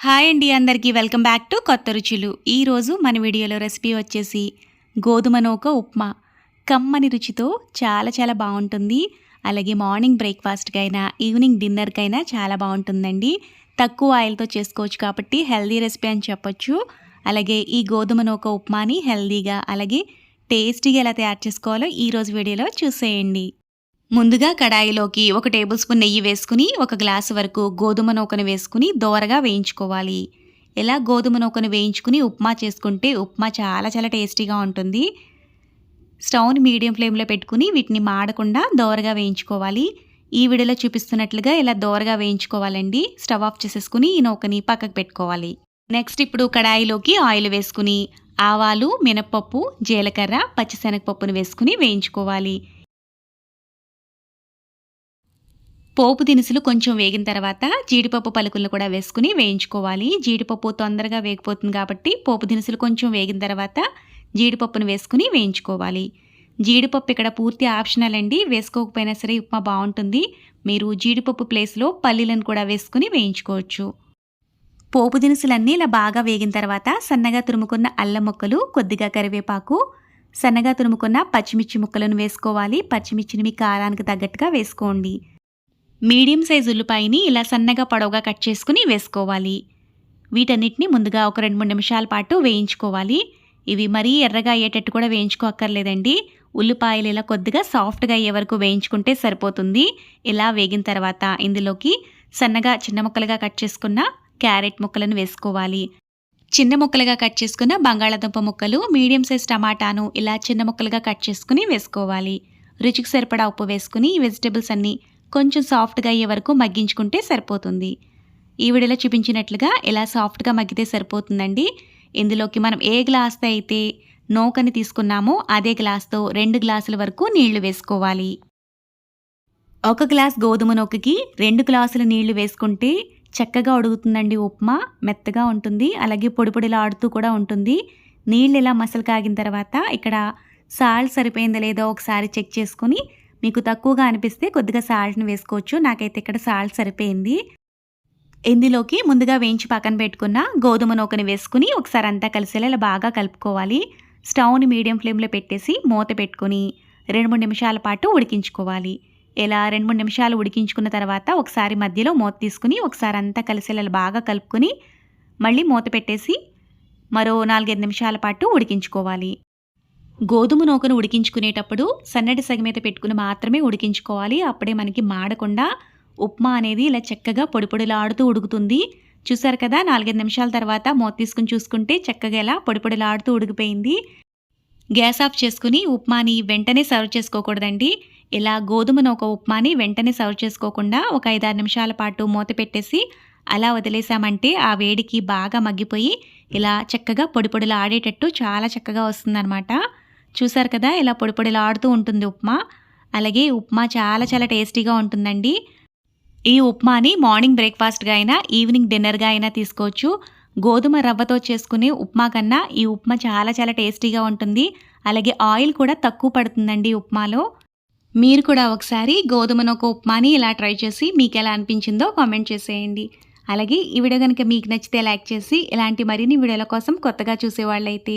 Hi అండి అందరికీ. Welcome back to కొత్త రుచులు. ఈరోజు మన వీడియోలో రెసిపీ వచ్చేసి గోధుమ నూక ఉప్మా. కమ్మని రుచితో చాలా చాలా బాగుంటుంది. అలాగే మార్నింగ్ బ్రేక్ఫాస్ట్కైనా ఈవినింగ్ డిన్నర్కైనా చాలా బాగుంటుందండి. తక్కువ ఆయిల్తో చేసుకోవచ్చు కాబట్టి హెల్దీ రెసిపీ అని చెప్పొచ్చు. అలాగే ఈ గోధుమ నూక ఉప్మాని హెల్దీగా అలాగే టేస్టీగా ఎలా తయారు చేసుకోవాలో ఈరోజు వీడియోలో చూసేయండి. ముందుగా కడాయిలోకి ఒక టేబుల్ స్పూన్ నెయ్యి వేసుకుని ఒక గ్లాసు వరకు గోధుమ నూకను వేసుకుని దోరగా వేయించుకోవాలి. ఇలా గోధుమ నూకను వేయించుకుని ఉప్మా చేసుకుంటే ఉప్మా చాలా చాలా టేస్టీగా ఉంటుంది. స్టవ్ని మీడియం ఫ్లేమ్లో పెట్టుకుని వీటిని మాడకుండా దోరగా వేయించుకోవాలి. ఈ వీడియోలో చూపిస్తున్నట్లుగా ఇలా దోరగా వేయించుకోవాలండి. స్టవ్ ఆఫ్ చేసేసుకుని ఈ నూకని పక్కకు పెట్టుకోవాలి. నెక్స్ట్ ఇప్పుడు కడాయిలోకి ఆయిల్ వేసుకుని ఆవాలు మినప్పప్పు జీలకర్ర పచ్చిశనగపప్పును వేసుకుని వేయించుకోవాలి. పోపు దినుసులు కొంచెం వేగిన తర్వాత జీడిపప్పు పలుకులను కూడా వేసుకుని వేయించుకోవాలి. జీడిపప్పు తొందరగా వేగిపోతుంది కాబట్టి పోపు దినుసులు కొంచెం వేగిన తర్వాత జీడిపప్పును వేసుకుని వేయించుకోవాలి. జీడిపప్పు ఇక్కడ పూర్తి ఆప్షనల్ అండి. వేసుకోకపోయినా సరే ఉప్మా బాగుంటుంది. మీరు జీడిపప్పు ప్లేస్లో పల్లీలను కూడా వేసుకుని వేయించుకోవచ్చు. పోపు దినుసులన్నీ ఇలా బాగా వేగిన తర్వాత సన్నగా తురుముకున్న అల్లం ముక్కలు కొద్దిగా కరివేపాకు సన్నగా తురుముకున్న పచ్చిమిర్చి ముక్కలను వేసుకోవాలి. పచ్చిమిర్చిని మీ కారానికి తగ్గట్టుగా వేసుకోండి. మీడియం సైజు ఉల్లిపాయని ఇలా సన్నగా పొడవుగా కట్ చేసుకుని వేసుకోవాలి. వీటన్నిటిని ముందుగా ఒక రెండు మూడు నిమిషాల పాటు వేయించుకోవాలి. ఇవి మరీ ఎర్రగా అయ్యేటట్టు కూడా వేయించుకోక్కర్లేదండి. ఉల్లిపాయలు ఇలా కొద్దిగా సాఫ్ట్గా అయ్యే వరకు వేయించుకుంటే సరిపోతుంది. ఇలా వేగిన తర్వాత ఇందులోకి సన్నగా చిన్న ముక్కలుగా కట్ చేసుకున్న క్యారెట్ ముక్కలను వేసుకోవాలి. చిన్న ముక్కలుగా కట్ చేసుకున్న బంగాళాదుంప ముక్కలు మీడియం సైజ్ టమాటాను ఇలా చిన్న ముక్కలుగా కట్ చేసుకుని వేసుకోవాలి. రుచికి సరిపడా ఉప్పు వేసుకుని ఈ వెజిటేబుల్స్ అన్నీ కొంచెం సాఫ్ట్గా అయ్యే వరకు మగ్గించుకుంటే సరిపోతుంది. ఈ వీడియోలో చూపించినట్లుగా ఇలా సాఫ్ట్గా మగ్గితే సరిపోతుందండి? ఇందులోకి మనం ఏ గ్లాస్తో అయితే నోకని తీసుకున్నామో అదే గ్లాస్తో రెండు గ్లాసుల వరకు నీళ్ళు వేసుకోవాలి. ఒక గ్లాస్ గోధుమ నూకకి రెండు గ్లాసుల నీళ్ళు వేసుకుంటే చక్కగా ఉడుగుతుందండి ఉప్మా మెత్తగా ఉంటుంది. అలాగే పొడి పొడిలాడుతూ కూడా ఉంటుంది. నీళ్ళు ఇలా మసలు కాగిన తర్వాత ఇక్కడ సాల్ట్ సరిపోయిందో లేదో ఒకసారి చెక్ చేసుకొని మీకు తక్కువగా అనిపిస్తే కొద్దిగా సాల్ట్ని వేసుకోవచ్చు. నాకైతే ఇక్కడ సాల్ట్ సరిపోయింది. ఇందులోకి ముందుగా వేయించి పక్కన పెట్టుకున్న గోధుమ నూకని వేసుకుని ఒకసారి అంతా కలిసేలా ఇలా బాగా కలుపుకోవాలి. స్టవ్ని మీడియం ఫ్లేమ్లో పెట్టేసి మూత పెట్టుకొని రెండు మూడు నిమిషాల పాటు ఉడికించుకోవాలి. ఇలా రెండు మూడు నిమిషాలు ఉడికించుకున్న తర్వాత ఒకసారి మధ్యలో మూత తీసుకుని ఒకసారి అంతా కలిసేలా బాగా కలుపుకొని మళ్ళీ మూత పెట్టేసి మరో నాలుగైదు నిమిషాల పాటు ఉడికించుకోవాలి. గోధుమ నూకను ఉడికించుకునేటప్పుడు సన్నటి సగమేత పెట్టుకుని మాత్రమే ఉడికించుకోవాలి. అప్పుడే మనకి మాడకుండా ఉప్మా అనేది ఇలా చక్కగా పొడిపొడిలాడుతూ ఉడుకుతుంది. చూసారు కదా నాలుగైదు నిమిషాల తర్వాత మూత తీసుకుని చూసుకుంటే చక్కగా ఇలా పొడిపొడిలాడుతూ ఉడికిపోయింది. గ్యాస్ ఆఫ్ చేసుకుని ఉప్మాని వెంటనే సర్వ్ చేసుకోకూడదండి. ఇలా గోధుమ నూక ఉప్మాని వెంటనే సర్వ్ చేసుకోకుండా ఒక ఐదారు నిమిషాల పాటు మూత పెట్టేసి అలా వదిలేసామంటే ఆ వేడికి బాగా మగ్గిపోయి ఇలా చక్కగా పొడి పొడిలా ఆడేటట్టు చాలా చక్కగా వస్తుందన్నమాట. చూసారు కదా ఇలా పొడి పొడిలాడుతూ ఉంటుంది ఉప్మా. అలాగే ఉప్మా చాలా చాలా టేస్టీగా ఉంటుందండి. ఈ ఉప్మాని మార్నింగ్ బ్రేక్ఫాస్ట్గా అయినా ఈవినింగ్ డిన్నర్గా అయినా తీసుకోవచ్చు. గోధుమ రవ్వతో చేసుకునే ఉప్మా కన్నా ఈ ఉప్మా చాలా చాలా టేస్టీగా ఉంటుంది. అలాగే ఆయిల్ కూడా తక్కువ పడుతుందండి ఉప్మాలో. మీరు కూడా ఒకసారి గోధుమ ఒక ఉప్మాని ఇలా ట్రై చేసి మీకు ఎలా అనిపించిందో కామెంట్ చేసేయండి. అలాగే ఈ వీడియో కనుక మీకు నచ్చితే లైక్ చేసి ఇలాంటి మరిన్ని వీడియోల కోసం కొత్తగా చూసేవాళ్ళైతే